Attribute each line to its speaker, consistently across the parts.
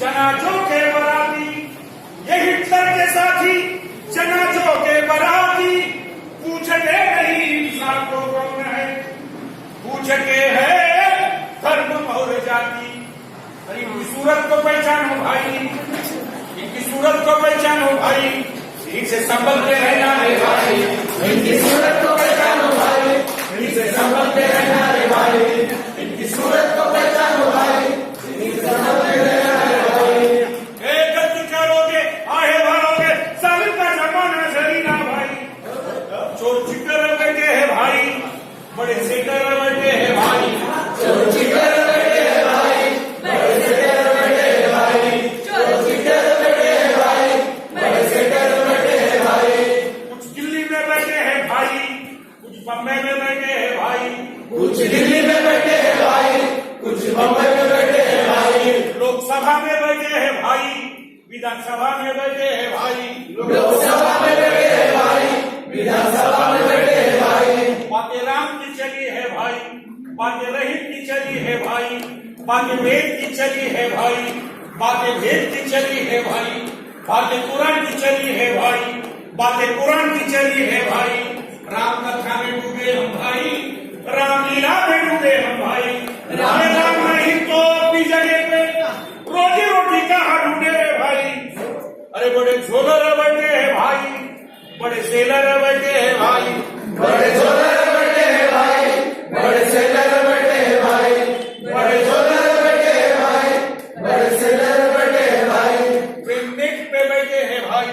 Speaker 1: जनाजों के बराती ये हिटलर के साथी, जनाजों के बराती। पूछते नहीं इंसान को कौन है? पूछते है धर्म और जाति। अरे, इनकी सूरत को पहचानो भाई। इनकी सूरत को पहचानो भाई। इनसे के रहना रे भाई। लोकसभा में बैठे हैं भाई विधानसभा में बैठे हैं भाई। लोकसभा में बैठे हैं भाई विधानसभा में बैठे हैं भाई। बातें राम की चली है भाई बातें रहीम की चली है भाई बातें वेद की चली है भाई बातें भेद की चली है भाई बातें कुरान की चली है भाई बातें कुरान की चली है भाई। राम कथा में डूबे हम भाई रामलीला में डूबे हम भाई। राम राम नहीं तो अपनी जगह रोजी रोटी कहाँ ढूंढे रे भाई अरे बड़े झोलर बैठे हैं भाई बड़े सेलर बैठे हैं भाई बड़े झोलर बैठे हैं भाई बड़े सेलर बैठे हैं भाई बड़े झोलर बैठे हैं भाई बड़े सेलर बैठे हैं भाई वे नेट पे बैठे हैं भाई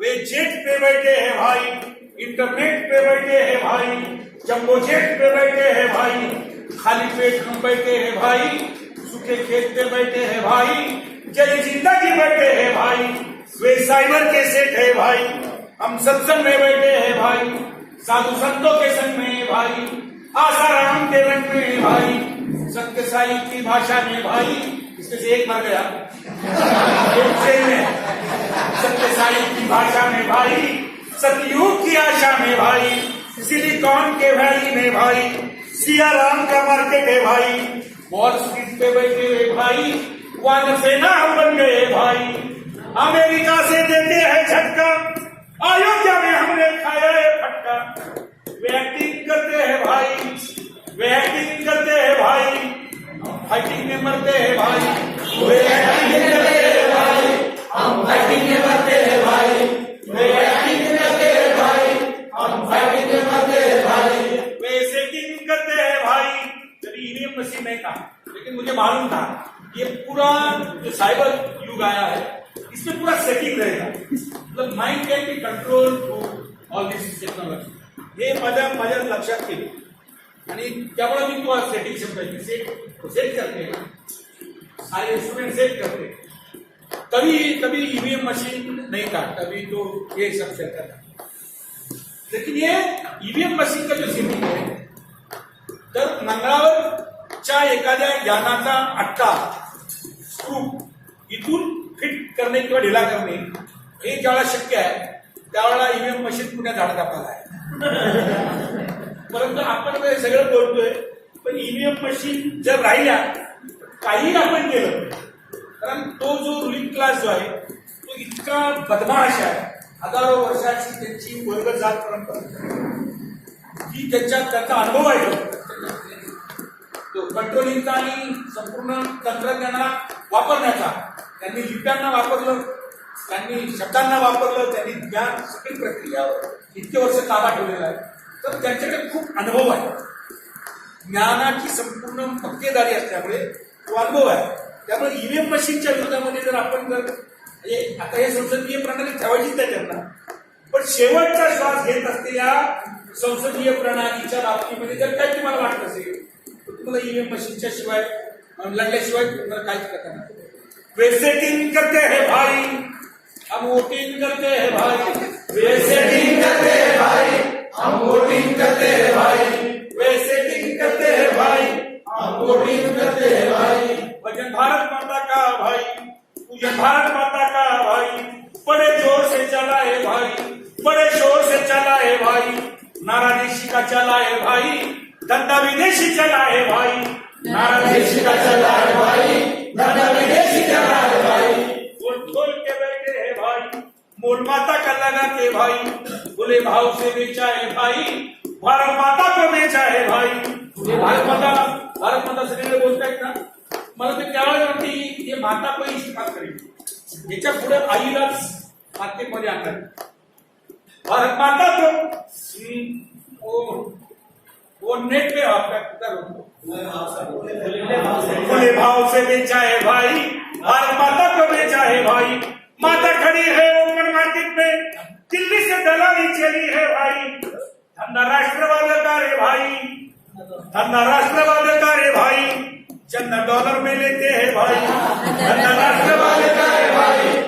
Speaker 1: वे जेट पे बैठे हैं भाई इंटरनेट पे बैठे हैं भाई जम्बो जेट पे बैठे हैं भाई खाली पेट हम बैठे हैं भाई सूखे खेत पे बैठे हैं भाई। जय ज़िंदगी बैठे हैं भाई। वे साइबर के सेठ है भाई। हम सत्संग में बैठे हैं भाई। साधु संतों के संग में भाई। आसाराम के रंग में भाई। सत्य साई की भाषा में भाई। इसमें से एक मर गया। सत्य साई की भाषा में भाई। सतयुग की आशा में भाई। सिलिकॉन के वैली में भाई। सिया राम का मार्केट है भाई। वॉल स्ट्रीट पे बैठे हुए भाई, वन सेना हम बन गए भाई। अमेरिका से देते हैं झटका, अयोध्या में हमने खाया है फटका। वे एक्टिंग करते हैं भाई, वे एक्टिंग करते हैं भाई। फाइटिंग में मरते हैं भाई। वे एक्टिंग करते हैं भाई। हम फाइटिंग में ये पूरा जो साइबर युग आया है, इसमें पूरा सेटिंग रहेगा। मतलब mind can be control through all this technology हे माझ्या माझ्या लक्षात केलं आणि त्यामुळे मी तुम्हाला सेटिंग शब्द सेट सेट करते सारे इंस्ट्रूमेंट सेट करते कभी कभी ईवीएम मशीन नहीं था कभी तो ये सब चलता था लेकिन ये ईवीएम मशीन का जो सेटिंग है तर च्या एखाद्या यानाचा अट्टा स्क्रू इथून फिट करणे किंवा ढिला करणे हे ज्यावेळेला शक्य आहे त्यावेळेला ईव्हीएम मशीन पुण्या झाड कापायला आहे. परंतु आपण हे सगळं बोलतोय पण ईव्हीएम मशीन जर राहिल्या काही आपण केलं कारण तो जो रुलिंग क्लास जो आहे तो इतका बदमाश आहे हजारो वर्षाची त्यांची वर्ग जात परंपरा. ही त्याच्या त्याचा अनुभव आहे. कंट्रोलिंगचा आणि संपूर्ण तंत्रज्ञानाला वापरण्याचा. त्यांनी लिप्यांना वापरलं त्यांनी शब्दांना वापरलं त्यांनी ज्ञान सगळी प्रक्रियावर इतके वर्ष ताबा ठेवलेला आहे. तर त्यांच्याकडे खूप अनुभव आहे. ज्ञानाची संपूर्ण पक्केदारी असल्यामुळे तो अनुभव आहे. त्यामुळे ईव्हीएम मशीनच्या विरोधामध्ये जर आपण जर म्हणजे आता हे संसदीय प्रणाली ठेवायचीच आहे त्यांना. पण शेवटचा श्वास घेत असलेल्या संसदीय प्रणालीच्या बाबतीमध्ये जर काय तुम्हाला वाटत असेल तुम्हाला ईव्हीएम मशीनच्या शिवाय लढल्याशिवाय तुम्हाला काहीच करता नाही वे सेटिंग करते हैं भाई। हम वोटिंग करते हैं भाई। वे सेटिंग करते हैं भाई। हम वोटिंग करते हैं भाई। वे सेटिंग करते हैं भाई। हम वोटिंग करते हैं भाई। भजन भारत माता का भाई। पूजन भारत माता का भाई। बड़े ज़ोर से चला है भाई। बड़े शोर से चला है भाई। नारा देशी का चला है भाई। दंडा विदेशी चला है भाई। नारा देशी का चला है भाई। दंडा विदेशी चला है भाई। बोल बोल के बैठे है भाई। मोल माता का लगा के भाई। बोले भाव से बेचा है भाई। भारत माता को बेचा है भाई। ये भारत माता भारत माता शरीर बोलता है ना? मतलब क्या ते त्यावेळेस है ये माता पण इष्टपात करेल पूरे आयुर्वेद आते मातेमध्ये आकर। भारत माता तो हम्म, वो नेट पे आपका करो खुले भाव से। बेचा है भाई भारत माता को बेचा है भाई माता खड़ी है ओपन मार्केट में दिल्ली से दलाली चली है भाई। धंधा राष्ट्रवाद का रे भाई। धंधा राष्ट्रवाद का रे भाई। चंदा डॉलर में लेते हैं भाई। धंधा राष्ट्रवाद का रे भाई।